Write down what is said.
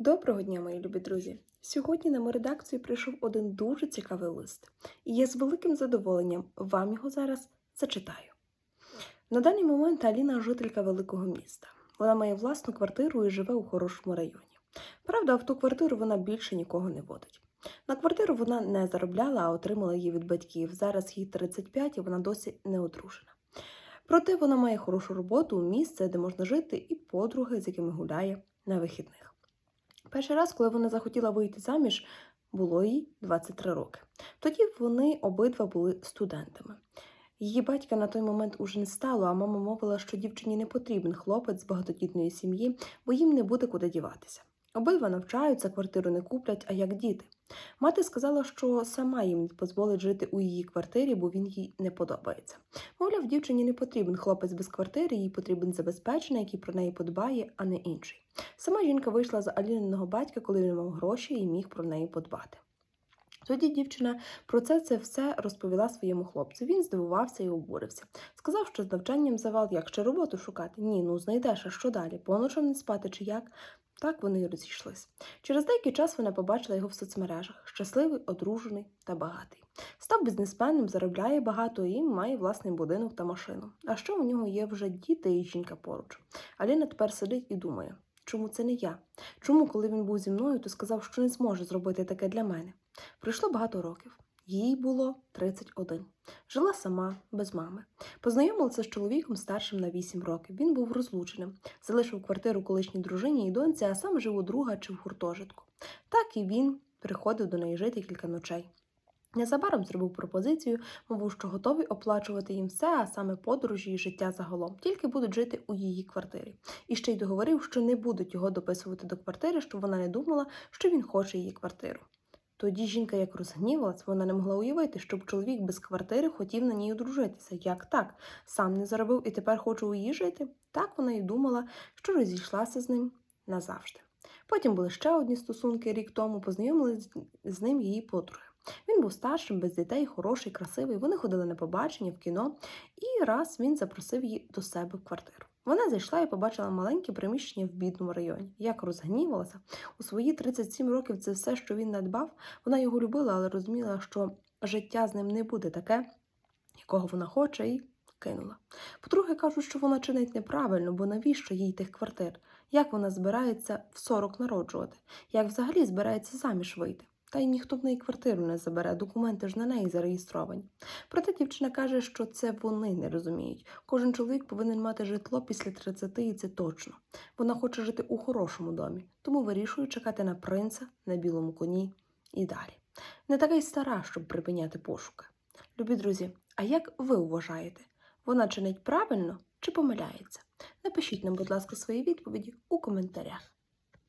Доброго дня, мої любі друзі! Сьогодні на мою редакцію прийшов один дуже цікавий лист, і я з великим задоволенням вам його зараз зачитаю. На даний момент Аліна жителька великого міста. Вона має власну квартиру і живе у хорошому районі. Правда, в ту квартиру вона більше нікого не водить. На квартиру вона не заробляла, а отримала її від батьків. Зараз їй 35 і вона досі не одружена. Проте вона має хорошу роботу, місце, де можна жити, і подруги, з якими гуляє на вихідних. Перший раз, коли вона захотіла вийти заміж, було їй 23 роки. Тоді вони обидва були студентами. Її батька на той момент уже не стало, а мама мовила, що дівчині не потрібен хлопець з багатодітної сім'ї, бо їм не буде куди діватися. Обидва навчаються, квартиру не куплять, а як діти. Мати сказала, що сама їм дозволить жити у її квартирі, бо він їй не подобається. Мовляв, дівчині не потрібен хлопець без квартири, їй потрібен забезпечений, який про неї подбає, а не інший. Сама жінка вийшла за Аліниного батька, коли він мав гроші і міг про неї подбати. Тоді дівчина про це це все розповіла своєму хлопцю. Він здивувався і обурився. Сказав, що з навчанням завал, як ще роботу шукати. Ні, ну знайдеш, а що далі? Поночем не спати чи як? Так вони й розійшлись. Через деякий час вона побачила його в соцмережах щасливий, одружений та багатий. Став бізнесменом, заробляє багато і має власний будинок та машину. А що у нього є вже діти і жінка поруч. Аліна тепер сидить і думає, чому це не я? Чому, коли він був зі мною, то сказав, що не зможе зробити таке для мене? Пройшло багато років. Їй було 31. Жила сама, без мами. Познайомилася з чоловіком старшим на 8 років. Він був розлученим, залишив квартиру колишній дружині і доньці, а сам жив у друга чи в гуртожитку. Так і він приходив до неї жити кілька ночей. Незабаром зробив пропозицію, мовив, що готовий оплачувати їм все, а саме подорожі і життя загалом, тільки будуть жити у її квартирі. І ще й договорив, що не будуть його дописувати до квартири, щоб вона не думала, що він хоче її квартиру. Тоді жінка як розгнівалась, вона не могла уявити, щоб чоловік без квартири хотів на ній одружитися. Як так? Сам не заробив і тепер хоче у її жити? Так вона й думала, що розійшлася з ним назавжди. Потім були ще одні стосунки рік тому, познайомились з ним її подруги. Він був старшим, без дітей, хороший, красивий. Вони ходили на побачення в кіно, і раз він запросив її до себе в квартиру. Вона зайшла і побачила маленьке приміщення в бідному районі. Як розгнівалася, у свої 37 років це все, що він надбав. Вона його любила, але розуміла, що життя з ним не буде таке, якого вона хоче, і кинула. Подруги кажуть, що вона чинить неправильно, бо навіщо їй тих квартир? Як вона збирається в 40 народжувати? Як взагалі збирається заміж вийти? Та й ніхто в неї квартиру не забере, документи ж на неї зареєстровані. Проте дівчина каже, що це вони не розуміють. Кожен чоловік повинен мати житло після 30, і це точно. Вона хоче жити у хорошому домі, тому вирішує чекати на принца на білому коні і далі. Не така й стара, щоб припиняти пошуки. Любі друзі, а як ви вважаєте, вона чинить правильно чи помиляється? Напишіть нам, будь ласка, свої відповіді у коментарях.